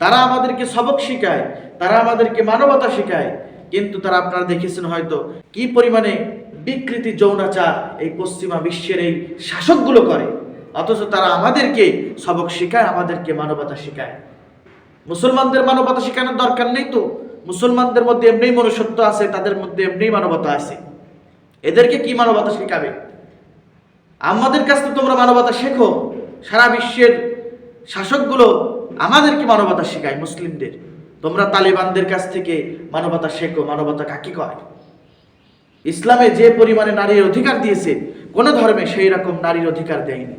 তারা আমাদেরকে সবক শেখায়, তারা আমাদেরকে মানবতা শেখায়, কিন্তু তারা আপনারা দেখেছেন হয়তো কি পরিমাণে বিকৃতি যৌনাচার এই পশ্চিমা বিশ্বের এই শাসকগুলো করে। অথচ তারা আমাদেরকে সবক শেখায়, আমাদেরকে মানবতা শেখায়। মুসলমানদের মানবতা শেখানোর দরকার নেই তো। মুসলমানদের মধ্যে এমনি মনুষ্যত্ব আছে, তাদের মধ্যে এমনি মানবতা আছে। এদেরকে কি মানবতা শেখাবে? আমাদের কাছ থেকে তোমরা মানবতা শেখো। সারা বিশ্বের শাসকগুলো আমাদেরকে মানবতা শেখায়, মুসলিমদের। তোমরা তালিবানদের কাছ থেকে মানবতা শেখো, মানবতা কাকে কয়? ইসলামে যে পরিমাণে নারীর অধিকার দিয়েছে, কোন ধর্মে সেই রকম নারীর অধিকার দেয়নি।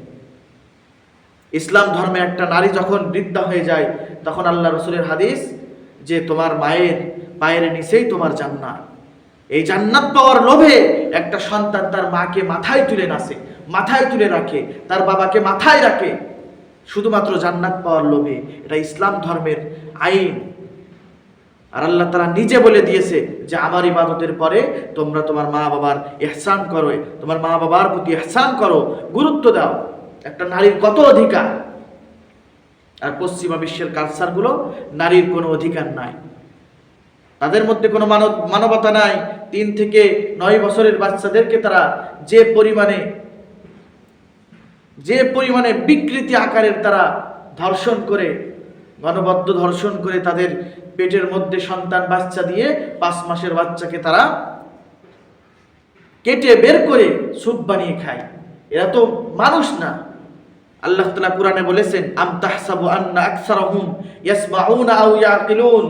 ইসলাম ধর্মে একটা নারী যখন বৃদ্ধা হয়ে যায়, তখন আল্লাহ রসুলের হাদিস যে তোমার মায়ের পায়ের নিচেই তোমার জান্নাত। এই জান্নাত পাওয়ার লোভে একটা সন্তান তার মাকে মাথায় তুলে নাচে, মাথায় তুলে রাখে, তার বাবাকে মাথায় রাখে শুধুমাত্র জান্নাত পাওয়ার লোভে, এটা ইসলাম ধর্মের আইন। আর আল্লাহ তারা নিজে বলে দিয়েছে যে, আমার ইবাদতের পরে তোমরা তোমার মা বাবার এহসান করো, তোমার মা বাবার প্রতি এহসান করো, গুরুত্ব দাও। একটা নারীর কত অধিকার? আর পশ্চিমা বিশ্বের কালচারগুলো নারীর কোনো অধিকার নাই। তাদের মধ্যে কোনো মানব, মানবতা নাই। তিন থেকে নয় বছরের বাচ্চাদেরকে তারা যে পরিমাণে যে পরিমাণে বিকৃতি আকারের তারা ধর্ষণ করে, গণবদ্ধ ধর্ষণ করে তাদের পেটের মধ্যে সন্তান, বাচ্চা দিয়ে পাঁচ মাসের বাচ্চাকে তারা কেটে বের করে স্যুপ বানিয়ে খায়। এরা তো মানুষ না। আল্লাহ তাআলা কোরআনে বলেছেন, আম তাহসাবু আন্না আকসারাহুম ইয়াসমাউনা আও ইয়াকিলুন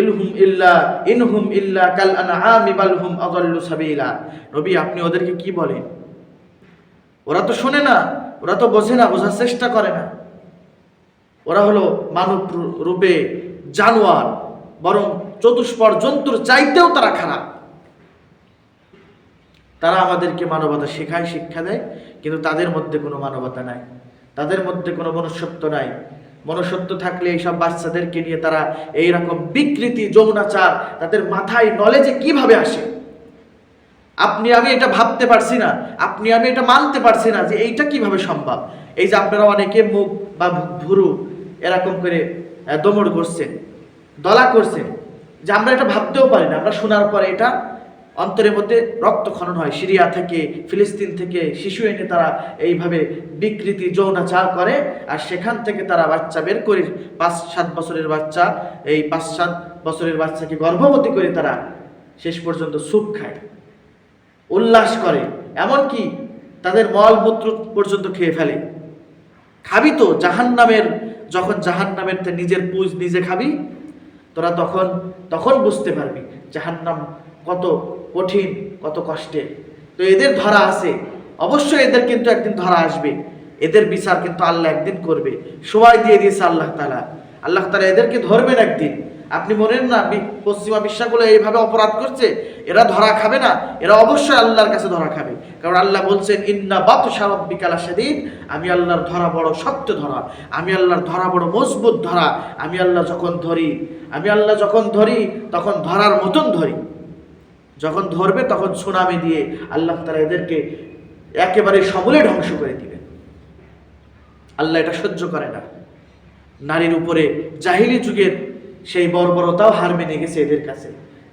ইলহুম ইল্লা ইনহুম ইল্লা কাল আনআমি বাল হুম আদাল্লু সাবিলা। নবী আপনি ওদেরকে কি বলেন? ওরা তো শোনে না। ওরা তো বোঝে না, বোঝার চেষ্টা করে না। ওরা হলো মানব রূপে জানোয়ার, বরং চতুষ্পর জন্তুর চাইতেও তারা খারাপ। তারা আমাদেরকে মানবতা শেখায়, শিক্ষা দেয়, কিন্তু তাদের মধ্যে কোনো মানবতা নাই। তাদের মধ্যে কোনো মনুষ্যত্ব নাই। মনুষ্যত্ব থাকলে এইসব বাচ্চাদেরকে নিয়ে তারা এই রকম বিকৃতি, যৌনাচার, তাদের মাথায় নলেজে কীভাবে আসে? আপনি, আমি এটা ভাবতে পারছি না। আপনি, আমি এটা মানতে পারছি না যে এইটা কীভাবে সম্ভব। এই যে আপনারা অনেকে মুখ বা ভুরু এরকম করে দমড় করছেন, দলা করছেন, যে আমরা এটা ভাবতেও পারি না। আমরা শোনার পরে এটা অন্তরের মধ্যে রক্তক্ষরণ হয়। সিরিয়া থেকে, ফিলিস্তিন থেকে শিশু এনে তারা এইভাবে বিকৃতি, যৌনাচার করে আর সেখান থেকে তারা বাচ্চা বের করে, পাঁচ, সাত বছরের বাচ্চা, এই পাঁচ, সাত বছরের বাচ্চাকে গর্ভবতী করে তারা শেষ পর্যন্ত স্যুপ খায়। উল্লাস করে, এমনকি তাদের মলমূত্র পর্যন্ত খেয়ে ফেলে। খাবি তো জাহান্নামের, যখন জাহান্নামের তে নিজের পুজ নিজে খাবি, তোরা তখন তখন বুঝতে পারবি জাহান্নাম কত কঠিন, কত কষ্টের। তো এদের ধরা আছে। অবশ্যই এদের কিন্তু একদিন ধরা আসবে। এদের বিচার কিন্তু আল্লাহ একদিন করবে। সময় দিয়ে দিয়েছে আল্লাহ তালা আল্লাহ তালা এদেরকে ধরবেন একদিন। আপনি মনেন না পশ্চিমা বিশ্বাসগুলো এইভাবে অপরাধ করছে, এরা ধরা খাবে না, এরা অবশ্যই আল্লাহর কাছে ধরা খাবে। কারণ আল্লাহ বলছেন, ইন্না বাত সারব বিকালা সেদিন আমি আল্লাহর ধরা বড় শক্ত ধরা, আমি আল্লাহর ধরা বড় মজবুত ধরা, আমি আল্লাহ যখন ধরি, আমি আল্লাহ যখন ধরি, তখন ধরার মতন ধরি। যখন ধরবে, তখন সুনামি দিয়ে আল্লাহ তারা এদেরকে একেবারে সমূলে ধ্বংস করে দিবেন আল্লাহ এটা সহ্য করে না। নারীর উপরে জাহিলি যুগের সেই বর্বরতাও হার মেনে গেছে এদের কাছে।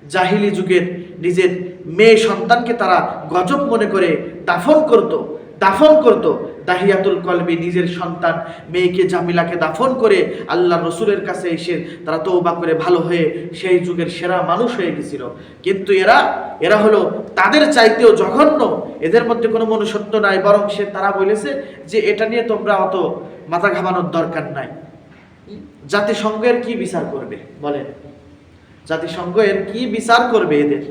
জাহিলি যুগের নিজের মেয়ে সন্তানকে তারা গজব মনে করে দাফন করত দাফন করত। দাহিয়াতুল কলবি নিজের সন্তান মেয়েকে জামিলাকে দাফন করে আল্লাহ রসুলের কাছে এসে তারা তৌবা করে ভালো হয়ে সেই যুগের সেরা মানুষ হয়ে গেছিল। কিন্তু এরা এরা হলো তাদের চাইতেও জঘন্য। এদের মধ্যে কোনো মনুষ্যত্ব নাই, বরং সে তারা বলেছে যে এটা নিয়ে তোমরা অত মাথা ঘামানোর দরকার নাই। জাতিসংঘ এর কি বিচার করবে? বলেন। জাতিসংঘের কি বিচার করবে এদের?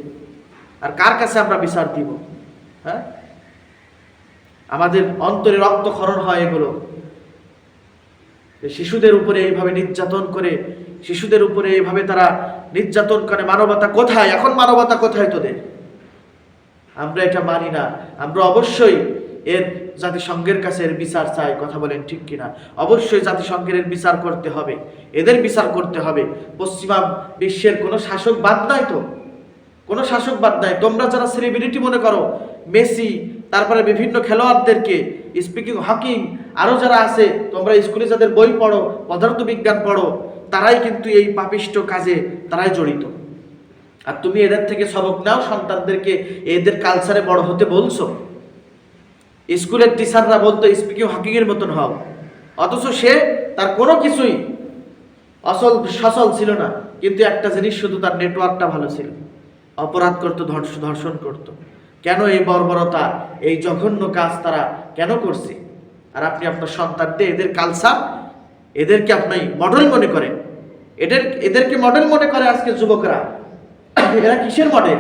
আর কার কাছে আমরা বিচার দিব? হ্যাঁ? আমাদের অন্তরে রক্তক্ষরণ হয় এগুলো। শিশুদের উপরে এইভাবে নির্যাতন করে, শিশুদের উপরে এইভাবে তারা নির্যাতন করে, মানবতা কোথায়? এখন মানবতা কোথায় তোদের? আমরা এটা মানি না। আমরা অবশ্যই এর জাতিসংঘের কাছে এর বিচার চাই, কথা বলেন ঠিক কিনা। অবশ্যই জাতিসংঘের এর বিচার করতে হবে। এদের বিচার করতে হবে। পশ্চিমা বিশ্বের কোনো শাসক বাদ নাই তো? কোনো শাসক বাদ নাই। তোমরা যারা সেলিব্রিটি মনে করো, মেসি, তারপরে বিভিন্ন খেলোয়াড়দেরকে স্পিকিং হকিং আরও যারা আছে, তোমরা স্কুলে যাদের বই পড়ো, পদার্থবিজ্ঞান পড়ো, তারাই কিন্তু এই পাপিষ্ট কাজে, তারাই জড়িত। আর তুমি এদের থেকে সবক নাও, সন্তানদেরকে এদের কালচারে বড় হতে বলছো। স্কুলের টিচাররা বলতো স্পিকিং হকিংয়ের মতন হও। অথচ সে তার কোনো কিছুই অসল, সচল ছিল না। কিন্তু একটা জিনিস শুধু তার নেটওয়ার্কটা ভালো ছিল। অপরাধ করতো, ধর্ষ- ধর্ষণ করতো। কেন এই বর্বরতা, এই জঘন্য কাজ তারা কেন করছে? আর আপনি আপনার সন্তানদের এদের কালচার এদেরকে আপনি মডেল মনে করেন। এদের, এদেরকে মডেল মনে করে আজকে যুবকরা। এরা কিসের মডেল